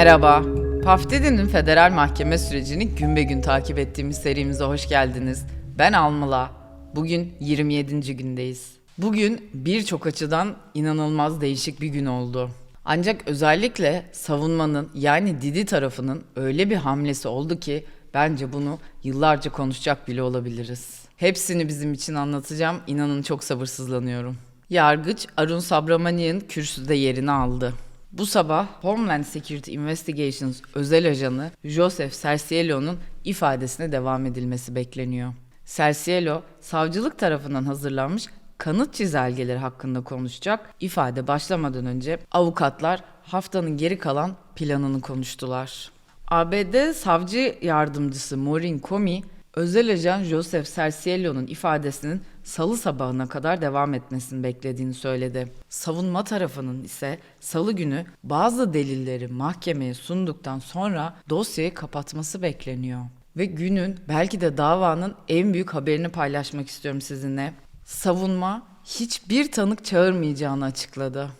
Merhaba. Pafdedi'nin federal mahkeme sürecini gün be gün takip ettiğimiz serimize hoş geldiniz. Ben Almila. Bugün 27. gündeyiz. Bugün birçok açıdan inanılmaz değişik bir gün oldu. Ancak özellikle savunmanın yani Didi tarafının öyle bir hamlesi oldu ki bence bunu yıllarca konuşacak bile olabiliriz. Hepsini bizim için anlatacağım. İnanın çok sabırsızlanıyorum. Yargıç Arun Subramanian kürsüde yerini aldı. Bu sabah Homeland Security Investigations özel ajanı Joseph Cerciello'nun ifadesine devam edilmesi bekleniyor. Cerciello, savcılık tarafından hazırlanmış kanıt çizelgeleri hakkında konuşacak. İfade başlamadan önce avukatlar haftanın geri kalan planını konuştular. ABD savcı yardımcısı Maureen Comey, özel ajan Joseph Cerciello'nun ifadesinin salı sabahına kadar devam etmesini beklediğini söyledi. Savunma tarafının ise salı günü bazı delilleri mahkemeye sunduktan sonra dosyayı kapatması bekleniyor. Ve günün belki de davanın en büyük haberini paylaşmak istiyorum sizinle. Savunma hiçbir tanık çağırmayacağını açıkladı.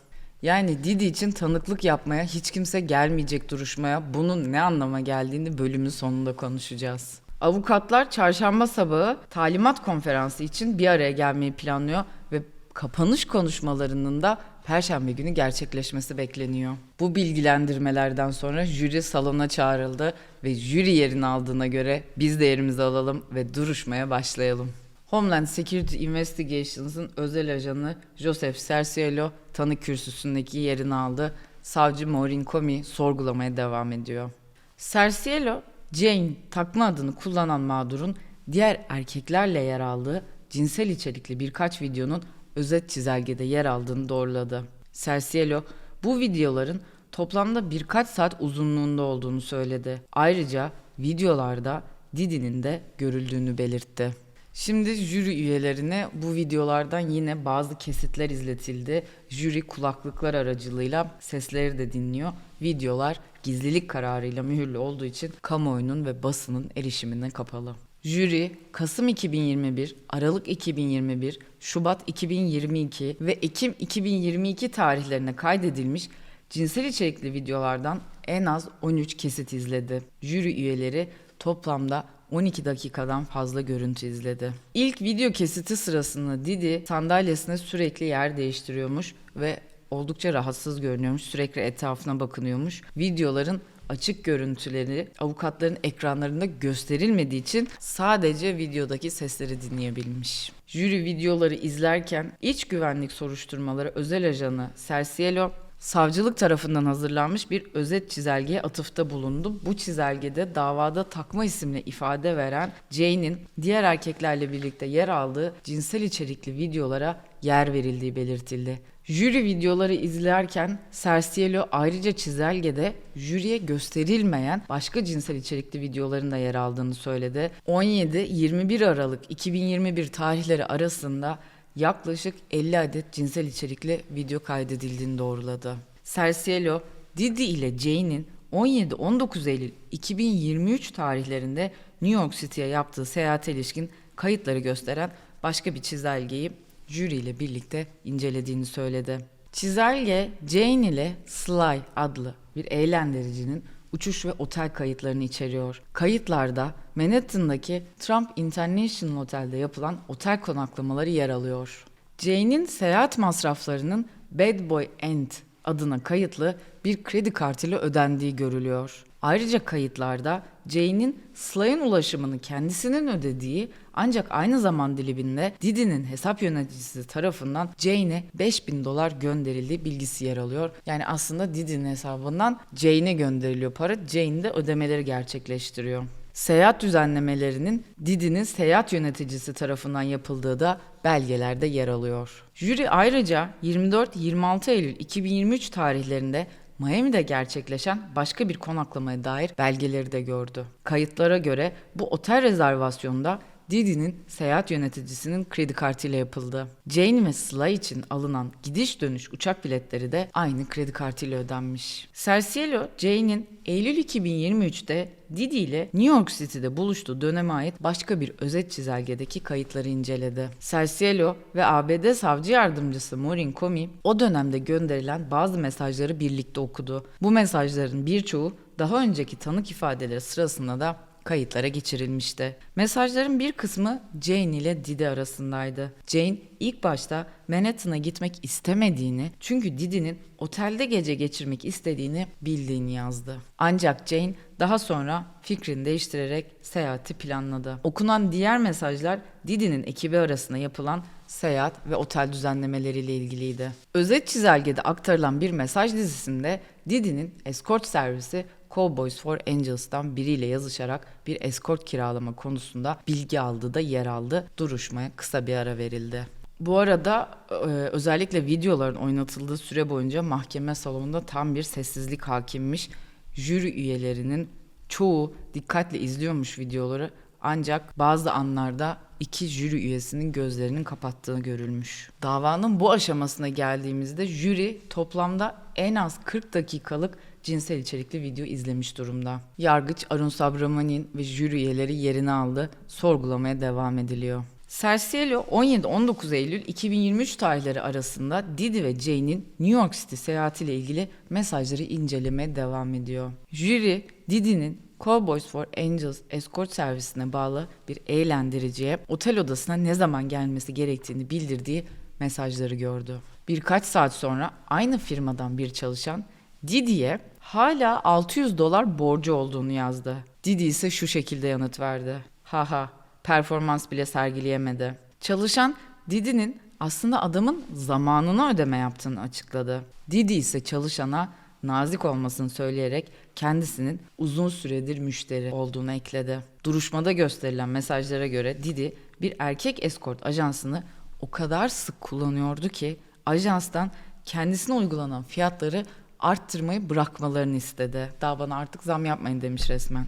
Yani Didi için tanıklık yapmaya hiç kimse gelmeyecek duruşmaya bunun ne anlama geldiğini bölümün sonunda konuşacağız. Avukatlar çarşamba sabahı talimat konferansı için bir araya gelmeyi planlıyor ve kapanış konuşmalarının da perşembe günü gerçekleşmesi bekleniyor. Bu bilgilendirmelerden sonra jüri salona çağrıldı ve jüri yerini aldığına göre biz de yerimizi alalım ve duruşmaya başlayalım. Homeland Security Investigations'ın özel ajanı Joseph Cerciello tanık kürsüsündeki yerini aldı. Savcı Maureen Comey sorgulamaya devam ediyor. Cerciello, Jane takma adını kullanan mağdurun diğer erkeklerle yer aldığı cinsel içerikli birkaç videonun özet çizelgede yer aldığını doğruladı. Cerciello, bu videoların toplamda birkaç saat uzunluğunda olduğunu söyledi. Ayrıca videolarda Didi'nin de görüldüğünü belirtti. Şimdi jüri üyelerine bu videolardan yine bazı kesitler izletildi. Jüri kulaklıklar aracılığıyla sesleri de dinliyor. Videolar gizlilik kararıyla mühürlü olduğu için kamuoyunun ve basının erişimine kapalı. Jüri Kasım 2021, Aralık 2021, Şubat 2022 ve Ekim 2022 tarihlerine kaydedilmiş cinsel içerikli videolardan en az 13 kesit izledi. Jüri üyeleri toplamda 12 dakikadan fazla görüntü izledi. İlk video kesiti sırasında Didi sandalyesine sürekli yer değiştiriyormuş ve oldukça rahatsız görünüyormuş. Sürekli etrafına bakınıyormuş. Videoların açık görüntüleri avukatların ekranlarında gösterilmediği için sadece videodaki sesleri dinleyebilmiş. Jüri videoları izlerken iç güvenlik soruşturmaları özel ajanı Cerciello savcılık tarafından hazırlanmış bir özet çizelgeye atıfta bulundu. Bu çizelgede davada takma isimle ifade veren Jane'in diğer erkeklerle birlikte yer aldığı cinsel içerikli videolara yer verildiği belirtildi. Jüri videoları izlerken Cerciello ayrıca çizelgede jüriye gösterilmeyen başka cinsel içerikli videoların da yer aldığını söyledi. 17-21 Aralık 2021 tarihleri arasında yaklaşık 50 adet cinsel içerikli video kaydedildiğini doğruladı. Cerciello, Didi ile Jane'in 17-19 Eylül 2023 tarihlerinde New York City'ye yaptığı seyahate ilişkin kayıtları gösteren başka bir çizelgeyi jüri ile birlikte incelediğini söyledi. Çizelge Jane ile Sly adlı bir eğlendiricinin uçuş ve otel kayıtlarını içeriyor. Kayıtlarda Manhattan'daki Trump International Otel'de yapılan otel konaklamaları yer alıyor. Jane'in seyahat masraflarının Bad Boy End adına kayıtlı bir kredi kartıyla ödendiği görülüyor. Ayrıca kayıtlarda Jane'in Sly'ın ulaşımını kendisinin ödediği ancak aynı zaman diliminde Didi'nin hesap yöneticisi tarafından Jane'e 5000 dolar gönderildiği bilgisi yer alıyor. Yani aslında Didi'nin hesabından Jane'e gönderiliyor para. Jane de ödemeleri gerçekleştiriyor. Seyahat düzenlemelerinin Didi'nin seyahat yöneticisi tarafından yapıldığı da belgelerde yer alıyor. Jüri ayrıca 24-26 Eylül 2023 tarihlerinde Miami'de gerçekleşen başka bir konaklamaya dair belgeleri de gördü. Kayıtlara göre bu otel rezervasyonunda Didi'nin seyahat yöneticisinin kredi kartıyla yapıldı. Jane ve Sıla için alınan gidiş dönüş uçak biletleri de aynı kredi kartıyla ödenmiş. Cercielo, Jane'in Eylül 2023'te Didi ile New York City'de buluştuğu döneme ait başka bir özet çizelgedeki kayıtları inceledi. Cercielo ve ABD savcı yardımcısı Maureen Comey o dönemde gönderilen bazı mesajları birlikte okudu. Bu mesajların birçoğu daha önceki tanık ifadeleri sırasında da kayıtlara geçirilmişti. Mesajların bir kısmı Jane ile Didi arasındaydı. Jane ilk başta Manhattan'a gitmek istemediğini çünkü Didi'nin otelde gece geçirmek istediğini bildiğini yazdı. Ancak Jane daha sonra fikrini değiştirerek seyahati planladı. Okunan diğer mesajlar Didi'nin ekibi arasında yapılan seyahat ve otel düzenlemeleriyle ilgiliydi. Özet çizelgede aktarılan bir mesaj dizisinde Didi'nin escort servisi Cowboys for Angels'tan biriyle yazışarak bir escort kiralama konusunda bilgi aldığı da yer aldı. Duruşmaya kısa bir ara verildi. Bu arada e, özellikle videoların oynatıldığı süre boyunca mahkeme salonunda tam bir sessizlik hakimmiş. Jüri üyelerinin çoğu dikkatle izliyormuş videoları ancak bazı anlarda iki jüri üyesinin gözlerinin kapattığı görülmüüş. Davanın bu aşamasına geldiğimizde jüri toplamda en az 40 dakikalık cinsel içerikli video izlemiş durumda. Yargıç Arun Subramanian ve jüri üyeleri yerini aldı. Sorgulamaya devam ediliyor. Cercielo 17-19 Eylül 2023 tarihleri arasında Didi ve Jane'in New York City seyahatiyle ilgili mesajları incelemeye devam ediyor. Jüri Didi'nin Cowboys for Angels escort servisine bağlı bir eğlendiriciye otel odasına ne zaman gelmesi gerektiğini bildirdiği mesajları gördü. Birkaç saat sonra aynı firmadan bir çalışan Didi'ye hala 600 dolar borcu olduğunu yazdı. Didi ise şu şekilde yanıt verdi. Haha performans bile sergileyemedi. Çalışan Didi'nin aslında adamın zamanını ödeme yaptığını açıkladı. Didi ise çalışana nazik olmasını söyleyerek kendisinin uzun süredir müşteri olduğunu ekledi. Duruşmada gösterilen mesajlara göre Didi bir erkek eskort ajansını o kadar sık kullanıyordu ki ajanstan kendisine uygulanan fiyatları arttırmayı bırakmalarını istedi. Daha bana artık zam yapmayın demiş resmen.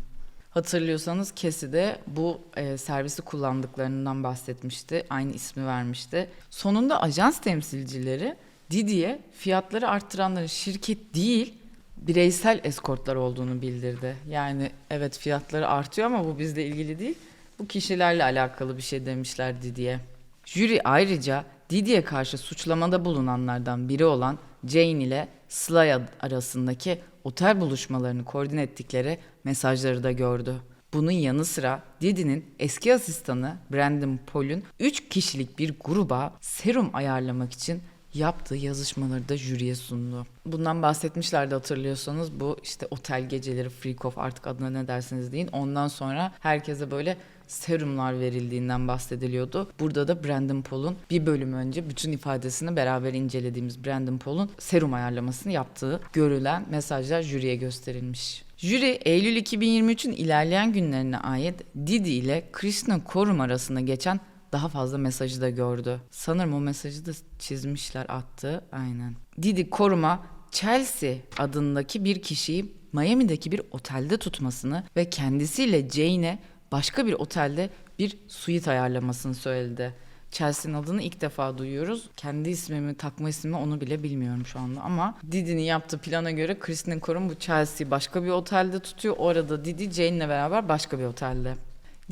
Hatırlıyorsanız Kesi de bu e, servisi kullandıklarından bahsetmişti. Aynı ismi vermişti. Sonunda ajans temsilcileri Didi'ye fiyatları arttıranların şirket değil bireysel eskortlar olduğunu bildirdi. Yani evet fiyatları artıyor ama bu bizle ilgili değil. Bu kişilerle alakalı bir şey demişler Didi'ye. Jüri ayrıca Didi'ye karşı suçlamada bulunanlardan biri olan Jane ile Sly arasındaki otel buluşmalarını koordine ettikleri mesajları da gördü. Bunun yanı sıra Didi'nin eski asistanı Brandon Paul'un 3 kişilik bir gruba serum ayarlamak için yaptığı yazışmaları da jüriye sundu. Bundan bahsetmişlerdi hatırlıyorsanız bu işte otel geceleri freak off artık adına ne derseniz deyin. Ondan sonra herkese böyle serumlar verildiğinden bahsediliyordu. Burada da Brandon Paul'un bir bölüm önce bütün ifadesini beraber incelediğimiz Brandon Paul'un serum ayarlamasını yaptığı görülen mesajlar jüriye gösterilmiş. Jüri Eylül 2023'ün ilerleyen günlerine ait Didi ile Krishna Korum arasında geçen daha fazla mesajı da gördü. Sanırım o mesajı da çizmişler attı. Aynen. Didi Koruma Chelsea adındaki bir kişiyi Miami'deki bir otelde tutmasını ve kendisiyle Jane'e başka bir otelde bir suite ayarlamasını söyledi. Chelsea'nin adını ilk defa duyuyoruz. Kendi ismimi, takma ismimi onu bile bilmiyorum şu anda ama Didi'nin yaptığı plana göre Kristen Korun bu Chelsea'yi başka bir otelde tutuyor. Orada Didi Jane'le beraber başka bir otelde.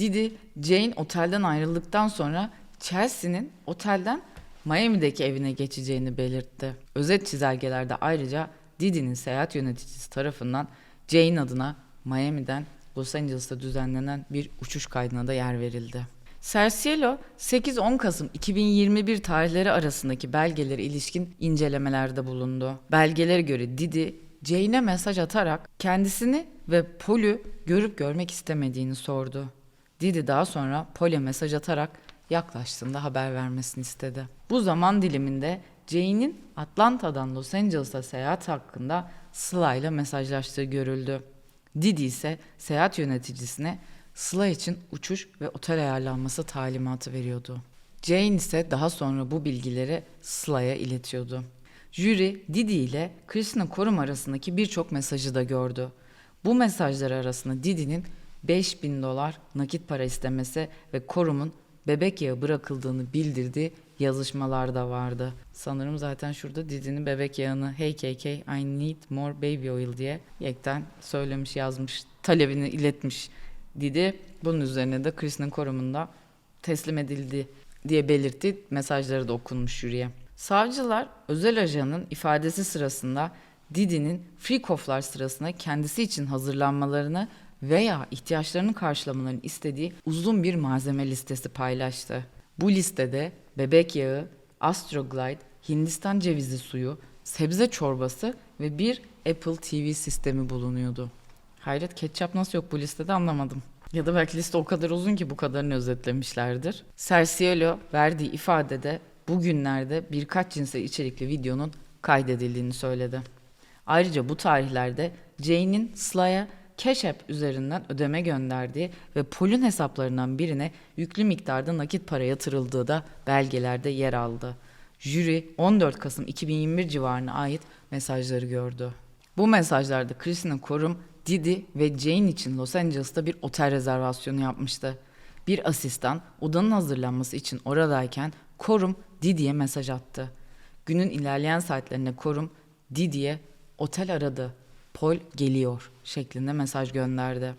Didi, Jane otelden ayrıldıktan sonra Chelsea'nin otelden Miami'deki evine geçeceğini belirtti. Özet çizelgelerde ayrıca Didi'nin seyahat yöneticisi tarafından Jane adına Miami'den Los Angeles'ta düzenlenen bir uçuş kaydına da yer verildi. Cercielo 8-10 Kasım 2021 tarihleri arasındaki belgelere ilişkin incelemelerde bulundu. Belgelere göre Didi, Jane'e mesaj atarak kendisini ve Paul'ü görüp görmek istemediğini sordu. Didi daha sonra Paul'e mesaj atarak yaklaştığında haber vermesini istedi. Bu zaman diliminde Jane'in Atlanta'dan Los Angeles'a seyahat hakkında Sıla ile mesajlaştığı görüldü. Didi ise seyahat yöneticisine Sıla için uçuş ve otel ayarlanması talimatı veriyordu. Jane ise daha sonra bu bilgileri Sıla'ya iletiyordu. Jüri Didi ile Krishna Korum arasındaki birçok mesajı da gördü. Bu mesajlar arasında Didi'nin 5000 dolar nakit para istemesi ve Korum'un bebek yağı bırakıldığını bildirdiği yazışmalar da vardı. Sanırım zaten şurada Didi'nin bebek yağını Hey KK I need more baby oil diye yekten söylemiş yazmış talebini iletmiş Didi. Bunun üzerine de Chris'in korumunda teslim edildi diye belirtti. Mesajları da okunmuş jüriye. Savcılar özel ajanın ifadesi sırasında Didi'nin free off'lar sırasında kendisi için hazırlanmalarını veya ihtiyaçlarını karşılamalarını istediği uzun bir malzeme listesi paylaştı. Bu listede bebek yağı, Astroglide, Hindistan cevizi suyu, sebze çorbası ve bir Apple TV sistemi bulunuyordu. Hayret ketçap nasıl yok bu listede anlamadım. Ya da belki liste o kadar uzun ki bu kadarını özetlemişlerdir. Cercielo verdiği ifadede bugünlerde birkaç cinsel içerikli videonun kaydedildiğini söyledi. Ayrıca bu tarihlerde Jane'in Sly'a Cash App üzerinden ödeme gönderdiği ve Pol'ün hesaplarından birine yüklü miktarda nakit para yatırıldığı da belgelerde yer aldı. Jüri 14 Kasım 2021 civarına ait mesajları gördü. Bu mesajlarda Christina Korum, Didi ve Jane için Los Angeles'ta bir otel rezervasyonu yapmıştı. Bir asistan odanın hazırlanması için oradayken Korum Didi'ye mesaj attı. Günün ilerleyen saatlerinde Korum Didi'ye otel aradı. Paul geliyor şeklinde mesaj gönderdi.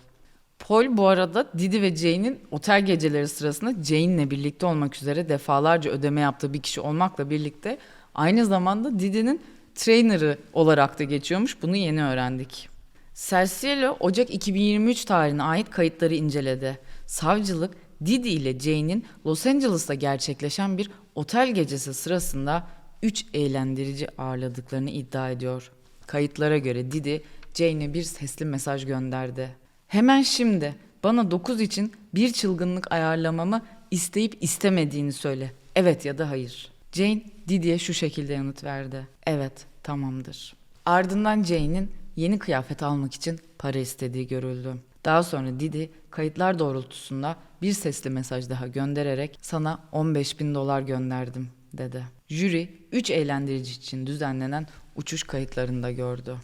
Paul bu arada Didi ve Jane'in otel geceleri sırasında Jane'le birlikte olmak üzere defalarca ödeme yaptığı bir kişi olmakla birlikte aynı zamanda Didi'nin trainer'ı olarak da geçiyormuş. Bunu yeni öğrendik. Cercielo Ocak 2023 tarihine ait kayıtları inceledi. Savcılık Didi ile Jane'in Los Angeles'ta gerçekleşen bir otel gecesi sırasında 3 eğlendirici ağırladıklarını iddia ediyor. Kayıtlara göre Didi Jane'e bir sesli mesaj gönderdi. Hemen şimdi bana 9 için bir çılgınlık ayarlamamı isteyip istemediğini söyle. Evet ya da hayır. Jane Didi'ye şu şekilde yanıt verdi. Evet, tamamdır. Ardından Jane'in yeni kıyafet almak için para istediği görüldü. Daha sonra Didi kayıtlar doğrultusunda bir sesli mesaj daha göndererek sana 15 bin dolar gönderdim dedi. Jüri 3 eğlendirici için düzenlenen uçuş kayıtlarında gördü.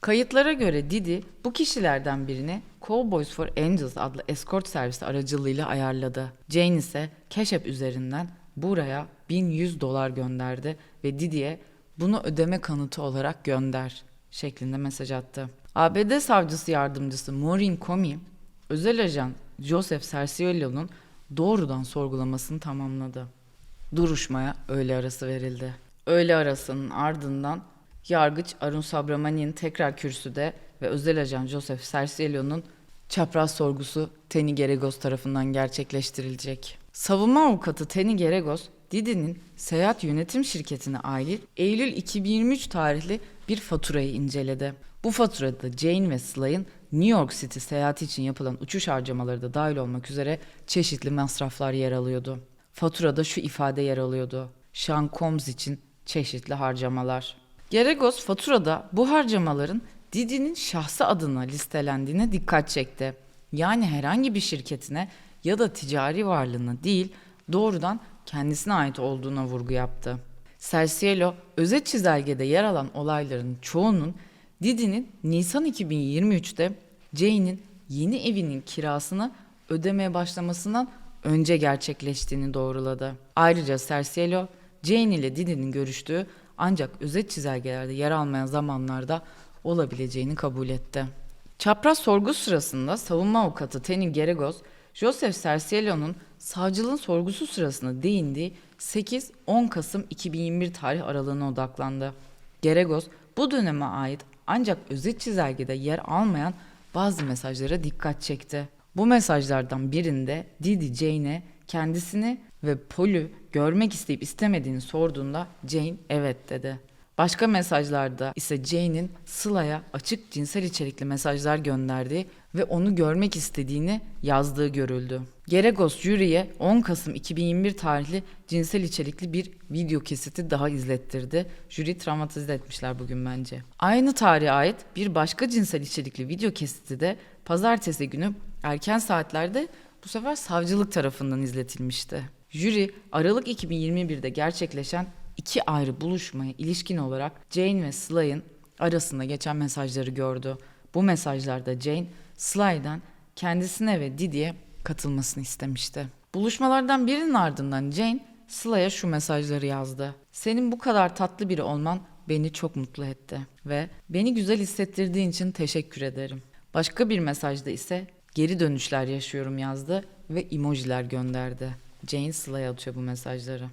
Kayıtlara göre Didi bu kişilerden birini Cowboys for Angels adlı escort servisi aracılığıyla ayarladı. Jane ise App üzerinden buraya 1100 dolar gönderdi ve Didi'ye bunu ödeme kanıtı olarak gönder şeklinde mesaj attı. ABD savcısı yardımcısı Maureen Comey, özel ajan Joseph Cerciolo'nun doğrudan sorgulamasını tamamladı. Duruşmaya öğle arası verildi. Öğle arasının ardından yargıç Arun Subramanian tekrar kürsüde ve özel ajan Joseph Cerciolo'nun çapraz sorgusu Teni Geregos tarafından gerçekleştirilecek. Savunma avukatı Teni Geregos, Didi'nin seyahat yönetim şirketine ait Eylül 2023 tarihli bir faturayı inceledi. Bu faturada Jane ve Sly'ın New York City seyahati için yapılan uçuş harcamaları da dahil olmak üzere çeşitli masraflar yer alıyordu. Faturada şu ifade yer alıyordu. Sean Combs için çeşitli harcamalar. Geregos faturada bu harcamaların Didi'nin şahsı adına listelendiğine dikkat çekti. Yani herhangi bir şirketine ya da ticari varlığına değil doğrudan kendisine ait olduğuna vurgu yaptı. Cercielo özet çizelgede yer alan olayların çoğunun Didi'nin Nisan 2023'te Jane'in yeni evinin kirasını ödemeye başlamasından önce gerçekleştiğini doğruladı. Ayrıca Cercielo, Jane ile Didi'nin görüştüğü ancak özet çizelgelerde yer almayan zamanlarda olabileceğini kabul etti. Çapraz sorgu sırasında savunma avukatı Teni Geregos, Joseph Cercielo'nun savcılığın sorgusu sırasında değindiği 8-10 Kasım 2021 tarih aralığına odaklandı. Geregos bu döneme ait ancak özet çizelgede yer almayan bazı mesajlara dikkat çekti. Bu mesajlardan birinde Didi Jane'e kendisini ve Paul'ü görmek isteyip istemediğini sorduğunda Jane evet dedi. Başka mesajlarda ise Jane'in Sıla'ya açık cinsel içerikli mesajlar gönderdiği ve onu görmek istediğini yazdığı görüldü. Geregos jüriye 10 Kasım 2021 tarihli cinsel içerikli bir video kesiti daha izlettirdi. Jüri travmatize etmişler bugün bence. Aynı tarihe ait bir başka cinsel içerikli video kesiti de pazartesi günü erken saatlerde bu sefer savcılık tarafından izletilmişti. Jüri Aralık 2021'de gerçekleşen iki ayrı buluşmaya ilişkin olarak Jane ve Sly'ın arasında geçen mesajları gördü. Bu mesajlarda Jane, Sly'den kendisine ve Didi'ye katılmasını istemişti. Buluşmalardan birinin ardından Jane Sıla'ya şu mesajları yazdı. Senin bu kadar tatlı biri olman beni çok mutlu etti ve beni güzel hissettirdiğin için teşekkür ederim. Başka bir mesajda ise geri dönüşler yaşıyorum yazdı ve emojiler gönderdi. Jane Sıla'ya atıyor bu mesajları.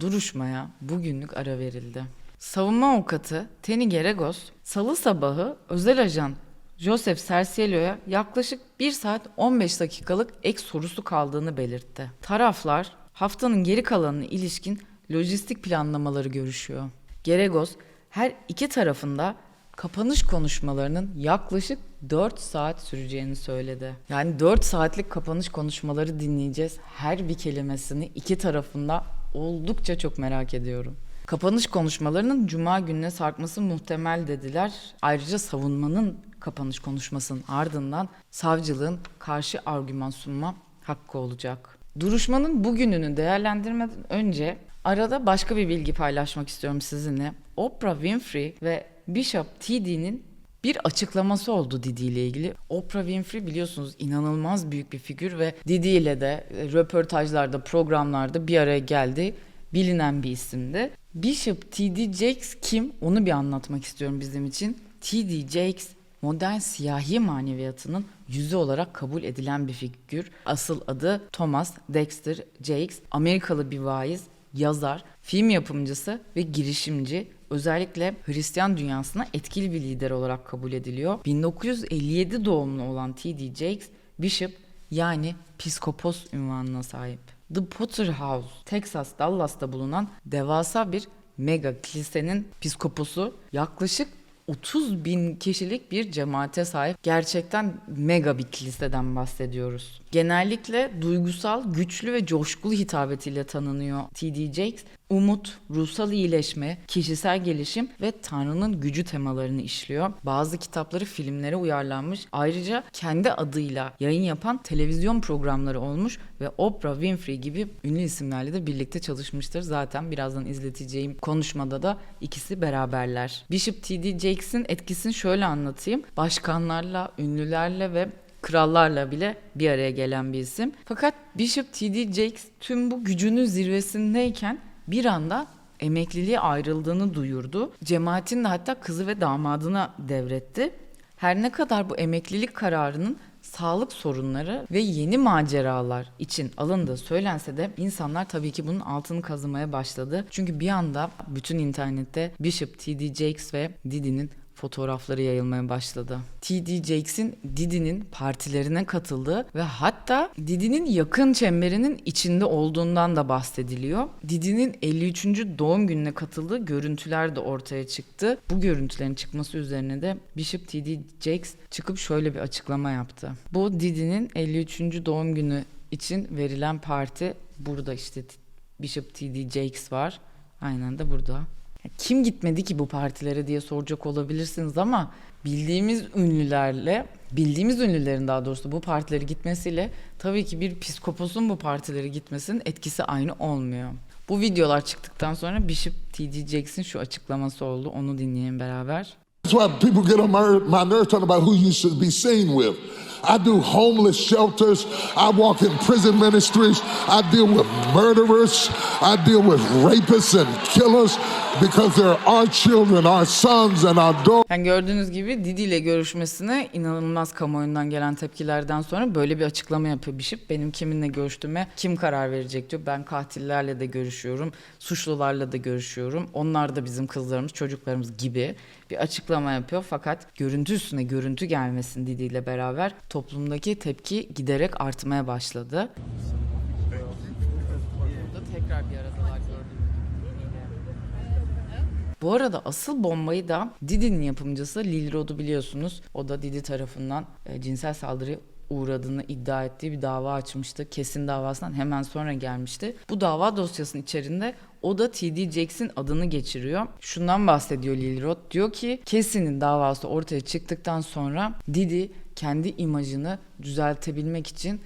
Duruşmaya bugünlük ara verildi. Savunma avukatı Teni Geregos, salı sabahı özel ajan Joseph Cerciello'ya yaklaşık 1 saat 15 dakikalık ek sorusu kaldığını belirtti. Taraflar haftanın geri kalanına ilişkin lojistik planlamaları görüşüyor. Geregos her iki tarafında kapanış konuşmalarının yaklaşık 4 saat süreceğini söyledi. Yani 4 saatlik kapanış konuşmaları dinleyeceğiz. Her bir kelimesini iki tarafında oldukça çok merak ediyorum. Kapanış konuşmalarının cuma gününe sarkması muhtemel dediler. Ayrıca savunmanın kapanış konuşmasının ardından savcılığın karşı argüman sunma hakkı olacak. Duruşmanın bugününü değerlendirmeden önce arada başka bir bilgi paylaşmak istiyorum sizinle. Oprah Winfrey ve Bishop T.D.'nin bir açıklaması oldu Didi ile ilgili. Oprah Winfrey biliyorsunuz inanılmaz büyük bir figür ve Didi ile de e, röportajlarda, programlarda bir araya geldi. Bilinen bir isimdi. Bishop T.D. Jakes kim? Onu bir anlatmak istiyorum bizim için. T.D. Jakes modern siyahi maneviyatının yüzü olarak kabul edilen bir figür. Asıl adı Thomas Dexter Jakes. Amerikalı bir vaiz, yazar, film yapımcısı ve girişimci. Özellikle Hristiyan dünyasına etkili bir lider olarak kabul ediliyor. 1957 doğumlu olan T.D. Jakes, Bishop yani Piskopos ünvanına sahip. The Potter House, Texas, Dallas'ta bulunan devasa bir mega kilisenin piskoposu yaklaşık 30 bin kişilik bir cemaate sahip gerçekten mega bir kiliseden bahsediyoruz. Genellikle duygusal, güçlü ve coşkulu hitabetiyle tanınıyor T.D. Jakes. Umut, ruhsal iyileşme, kişisel gelişim ve Tanrı'nın gücü temalarını işliyor. Bazı kitapları filmlere uyarlanmış. Ayrıca kendi adıyla yayın yapan televizyon programları olmuş ve Oprah Winfrey gibi ünlü isimlerle de birlikte çalışmıştır. Zaten birazdan izleteceğim konuşmada da ikisi beraberler. Bishop T.D. Jakes'in etkisini şöyle anlatayım. Başkanlarla, ünlülerle ve krallarla bile bir araya gelen bir isim. Fakat Bishop T.D. Jakes tüm bu gücünün zirvesindeyken bir anda emekliliğe ayrıldığını duyurdu. Cemaatin de hatta kızı ve damadına devretti. Her ne kadar bu emeklilik kararının sağlık sorunları ve yeni maceralar için alındığı söylense de insanlar tabii ki bunun altını kazımaya başladı. Çünkü bir anda bütün internette Bishop T.D. Jakes ve Didi'nin fotoğrafları yayılmaya başladı. T.D. Jakes'in Didi'nin partilerine katıldığı ve hatta Didi'nin yakın çemberinin içinde olduğundan da bahsediliyor. Didi'nin 53. doğum gününe katıldığı görüntüler de ortaya çıktı. Bu görüntülerin çıkması üzerine de Bishop T.D. Jakes çıkıp şöyle bir açıklama yaptı. Bu Didi'nin 53. doğum günü için verilen parti burada işte Bishop T.D. Jakes var. Aynen de burada. Kim gitmedi ki bu partilere diye soracak olabilirsiniz ama bildiğimiz ünlülerle, bildiğimiz ünlülerin daha doğrusu bu partilere gitmesiyle tabii ki bir psikoposun bu partilere gitmesinin etkisi aynı olmuyor. Bu videolar çıktıktan sonra Bishop T.D. Jakes'in şu açıklaması oldu. Onu dinleyelim beraber. Why people get on my, my nerves talking about who you should be seen with. I do homeless shelters. I walk in prison ministries. I deal with murderers. I deal with rapists and killers because they're our children, our sons, and our daughters. Yani gördüğünüz gibi Didi ile görüşmesine inanılmaz kamuoyundan gelen tepkilerden sonra böyle bir açıklama yapıyor Bishop. Benim kiminle görüştüğüme kim karar verecek diyor. Ben katillerle de görüşüyorum, suçlularla da görüşüyorum. Onlar da bizim kızlarımız, çocuklarımız gibi bir açıklama yapıyor. Fakat görüntü üstüne görüntü gelmesin Didi ile beraber toplumdaki tepki giderek artmaya başladı. Burada tekrar bir aradalar Bu arada asıl bombayı da Didi'nin yapımcısı Lil Rod'u biliyorsunuz. O da Didi tarafından e, cinsel saldırıya uğradığını iddia ettiği bir dava açmıştı. Kesin davasından hemen sonra gelmişti. Bu dava dosyasının içerisinde o da T.D. Jakes'in adını geçiriyor. Şundan bahsediyor Lil Rod. Diyor ki Kesin'in davası ortaya çıktıktan sonra Didi kendi imajını düzeltebilmek için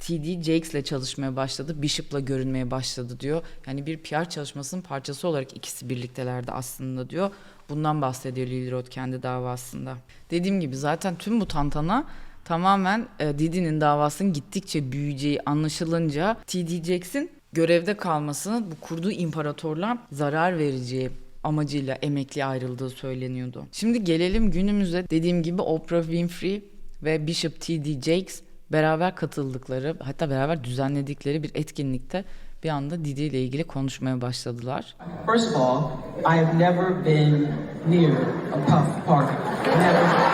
T.D. Jakes'le çalışmaya başladı, Bishop'la görünmeye başladı diyor. Yani bir PR çalışmasının parçası olarak ikisi birliktelerdi aslında diyor. Bundan bahsediyor Lil Rod kendi davasında. Dediğim gibi zaten tüm bu tantana tamamen e, Didi'nin davasının gittikçe büyüyeceği anlaşılınca T.D. Jakes'in görevde kalmasının bu kurduğu imparatorluğa zarar vereceği amacıyla emekli ayrıldığı söyleniyordu. Şimdi gelelim günümüze dediğim gibi Oprah Winfrey ve Bishop T.D. Jakes beraber katıldıkları hatta beraber düzenledikleri bir etkinlikte bir anda Didi ile ilgili konuşmaya başladılar. First of all, I have never been near a puff party. Never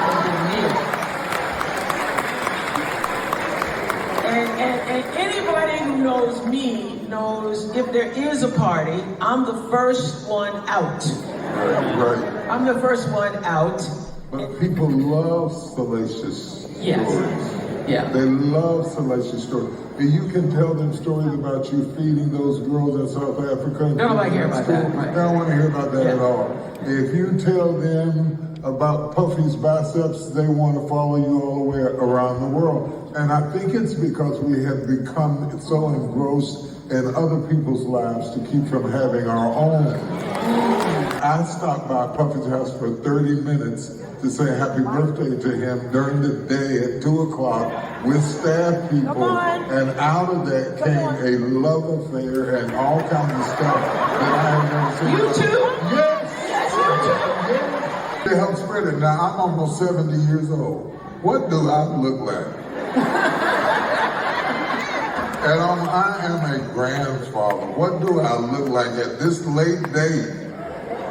and, anybody who knows me knows if there is a party, I'm the first one out. Right. I'm the first one out. But people love salacious Yes. stories. Yeah. They love salacious stories. And you can tell them stories about you feeding those girls in South Africa. They don't wanna hear about that, right. They don't want to hear about that Yeah. at all. If you tell them about Puffy's biceps, they want to follow you all the way around the world. And I think it's because we have become so engrossed in other people's lives to keep from having our own. I stopped by Puffy's house for 30 minutes to say happy birthday to him during the day at 2 o'clock with staff people. And out of that Come came on. a love affair and all kinds of stuff that I have never seen. You too? Yes. Yes, you too. To help spread it. Now, I'm almost 70 years old. What do I look like? And I'm, I am a grandfather. What do I look like at this late date?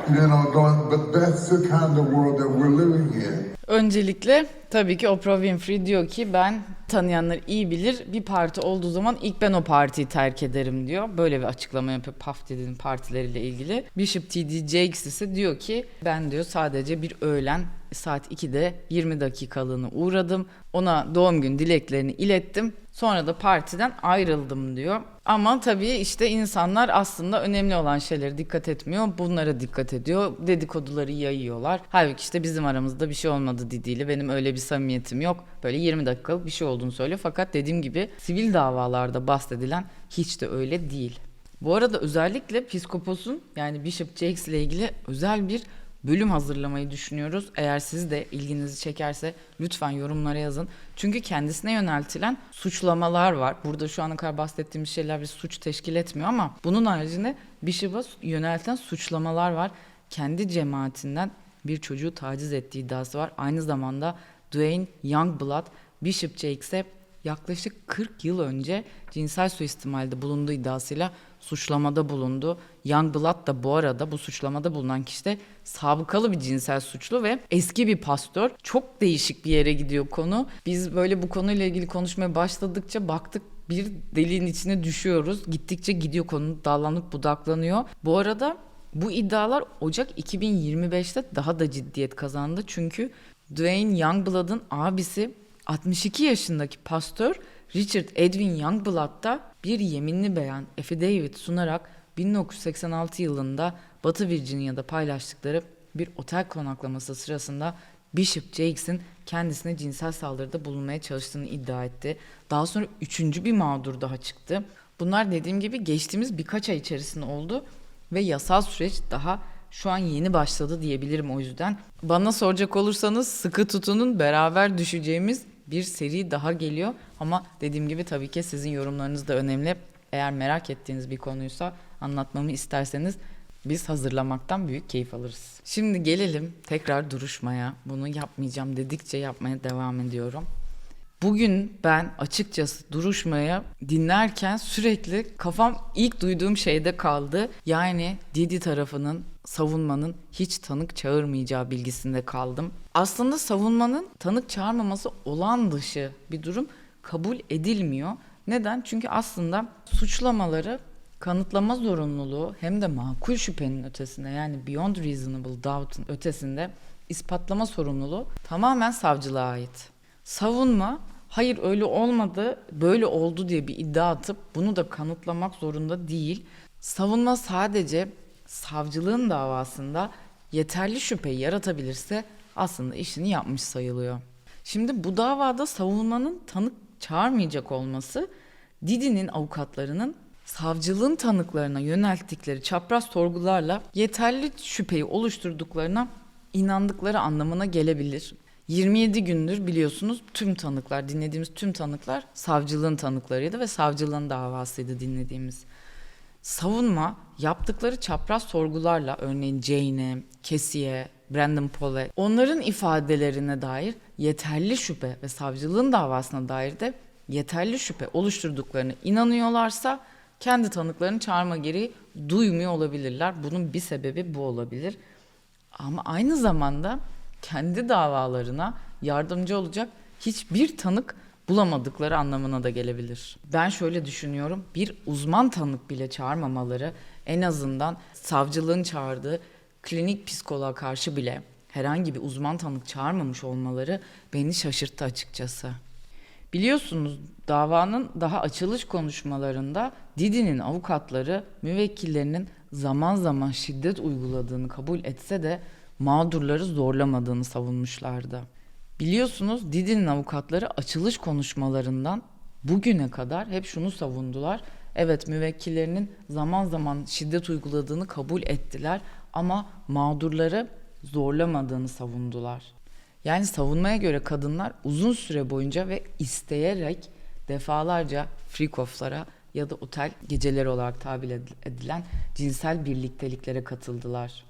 You know, but that's the kind of world that we're living in. Öncelikle tabii ki Oprah Winfrey diyor ki ben tanıyanlar iyi bilir bir parti olduğu zaman ilk ben o partiyi terk ederim diyor. Böyle bir açıklama yapıyor Puff Daddy'nin partileriyle ilgili. Bishop T.D. Jakes ise diyor ki ben diyor sadece bir öğlen saat 2'de 20 dakikalığına uğradım. Ona doğum gün dileklerini ilettim. Sonra da partiden ayrıldım diyor. Ama tabii işte insanlar aslında önemli olan şeylere dikkat etmiyor. Bunlara dikkat ediyor. Dedikoduları yayıyorlar. Halbuki işte bizim aramızda bir şey olmadı Didi ile. Benim öyle bir samimiyetim yok. Böyle 20 dakikalık bir şey olduğunu söylüyor. Fakat dediğim gibi sivil davalarda bahsedilen hiç de öyle değil. Bu arada özellikle Piskopos'un yani Bishop Jakes ile ilgili özel bir bölüm hazırlamayı düşünüyoruz. Eğer siz de ilginizi çekerse lütfen yorumlara yazın. Çünkü kendisine yöneltilen suçlamalar var. Burada şu ana kadar bahsettiğimiz şeyler bir suç teşkil etmiyor ama bunun haricinde Bishop'a yöneltilen suçlamalar var. Kendi cemaatinden bir çocuğu taciz ettiği iddiası var. Aynı zamanda Dwayne Youngblood Bishop Jakes'e yaklaşık 40 yıl önce cinsel suistimalde bulunduğu iddiasıyla suçlamada bulundu. Youngblood da bu arada bu suçlamada bulunan kişi de sabıkalı bir cinsel suçlu ve eski bir pastör. Çok değişik bir yere gidiyor konu. Biz böyle bu konuyla ilgili konuşmaya başladıkça baktık bir deliğin içine düşüyoruz. Gittikçe gidiyor konu dallanıp budaklanıyor. Bu arada bu iddialar Ocak 2025'te daha da ciddiyet kazandı. Çünkü Dwayne Youngblood'un abisi 62 yaşındaki pastör Richard Edwin Youngblood da bir yeminli beyan affidavit sunarak 1986 yılında Batı Virginia'da paylaştıkları bir otel konaklaması sırasında Bishop Jakes'in kendisine cinsel saldırıda bulunmaya çalıştığını iddia etti. Daha sonra üçüncü bir mağdur daha çıktı. Bunlar dediğim gibi geçtiğimiz birkaç ay içerisinde oldu ve yasal süreç daha şu an yeni başladı diyebilirim o yüzden. Bana soracak olursanız sıkı tutunun beraber düşeceğimiz bir seri daha geliyor. Ama dediğim gibi tabii ki sizin yorumlarınız da önemli. Eğer merak ettiğiniz bir konuysa anlatmamı isterseniz biz hazırlamaktan büyük keyif alırız. Şimdi gelelim tekrar duruşmaya. Bunu yapmayacağım dedikçe yapmaya devam ediyorum. Bugün ben açıkçası duruşmaya dinlerken sürekli kafam ilk duyduğum şeyde kaldı. Yani Didi tarafının savunmanın hiç tanık çağırmayacağı bilgisinde kaldım. Aslında savunmanın tanık çağırmaması olan dışı bir durum kabul edilmiyor. Neden? Çünkü aslında suçlamaları kanıtlama zorunluluğu hem de makul şüphenin ötesinde yani beyond reasonable doubt'ın ötesinde ispatlama sorumluluğu tamamen savcılığa ait. Savunma hayır öyle olmadı böyle oldu diye bir iddia atıp bunu da kanıtlamak zorunda değil. Savunma sadece savcılığın davasında yeterli şüpheyi yaratabilirse aslında işini yapmış sayılıyor. Şimdi bu davada savunmanın tanık çağırmayacak olması Didi'nin avukatlarının savcılığın tanıklarına yönelttikleri çapraz sorgularla yeterli şüpheyi oluşturduklarına inandıkları anlamına gelebilir. 27 gündür biliyorsunuz tüm tanıklar, dinlediğimiz tüm tanıklar savcılığın tanıklarıydı ve savcılığın davasıydı dinlediğimiz. Savunma yaptıkları çapraz sorgularla örneğin Jane'e, Cassie'ye, Brandon Paul'e onların ifadelerine dair yeterli şüphe ve savcılığın davasına dair de yeterli şüphe oluşturduklarını inanıyorlarsa kendi tanıklarını çağırma gereği duymuyor olabilirler. Bunun bir sebebi bu olabilir. Ama aynı zamanda kendi davalarına yardımcı olacak hiçbir tanık bulamadıkları anlamına da gelebilir. Ben şöyle düşünüyorum. Bir uzman tanık bile çağırmamaları en azından savcılığın çağırdığı klinik psikoloğa karşı bile herhangi bir uzman tanık çağırmamış olmaları beni şaşırttı açıkçası. Biliyorsunuz davanın daha açılış konuşmalarında Didi'nin avukatları müvekkillerinin zaman zaman şiddet uyguladığını kabul etse de mağdurları zorlamadığını savunmuşlardı. Biliyorsunuz Didi'nin avukatları açılış konuşmalarından bugüne kadar hep şunu savundular. Evet müvekkillerinin zaman zaman şiddet uyguladığını kabul ettiler ama mağdurları zorlamadığını savundular. Yani savunmaya göre kadınlar uzun süre boyunca ve isteyerek defalarca freak-off'lara ya da otel geceleri olarak tabir ed- edilen cinsel birlikteliklere katıldılar.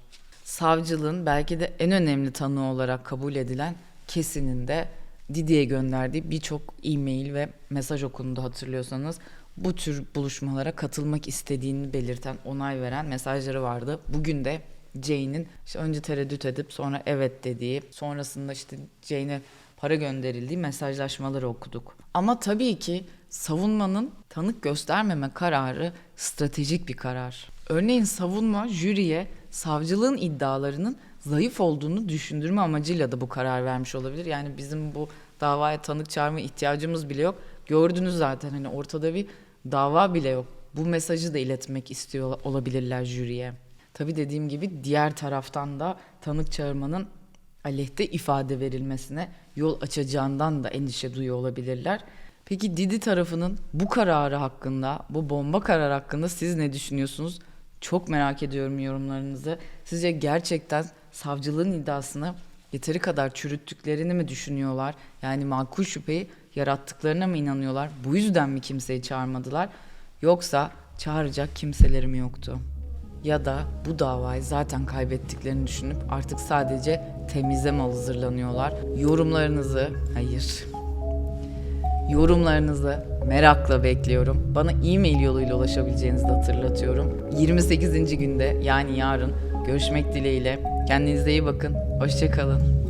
Savcılığın belki de en önemli tanığı olarak kabul edilen Kesin'in de Didi'ye gönderdiği birçok e-mail ve mesaj okundu hatırlıyorsanız. Bu tür buluşmalara katılmak istediğini belirten, onay veren mesajları vardı. Bugün de Jane'in işte önce tereddüt edip sonra evet dediği, sonrasında işte Jane'e para gönderildiği mesajlaşmaları okuduk. Ama tabii ki savunmanın tanık göstermeme kararı stratejik bir karar. Örneğin savunma jüriye savcılığın iddialarının zayıf olduğunu düşündürme amacıyla da bu karar vermiş olabilir. Yani bizim bu davaya tanık çağırma ihtiyacımız bile yok. Gördünüz zaten hani ortada bir dava bile yok. Bu mesajı da iletmek istiyor olabilirler jüriye. Tabii dediğim gibi diğer taraftan da tanık çağırmanın aleyhte ifade verilmesine yol açacağından da endişe duyuyor olabilirler. Peki Didi tarafının bu kararı hakkında, bu bomba kararı hakkında siz ne düşünüyorsunuz? Çok merak ediyorum yorumlarınızı. Sizce gerçekten savcılığın iddiasını yeteri kadar çürüttüklerini mi düşünüyorlar? Yani makul şüpheyi yarattıklarına mı inanıyorlar? Bu yüzden mi kimseyi çağırmadılar? Yoksa çağıracak kimseleri mi yoktu? Ya da bu davayı zaten kaybettiklerini düşünüp artık sadece temize mi hazırlanıyorlar? Yorumlarınızı, hayır, yorumlarınızı merakla bekliyorum. Bana e-mail yoluyla ulaşabileceğinizi de hatırlatıyorum. 28. günde yani yarın görüşmek dileğiyle. Kendinize iyi bakın. Hoşçakalın.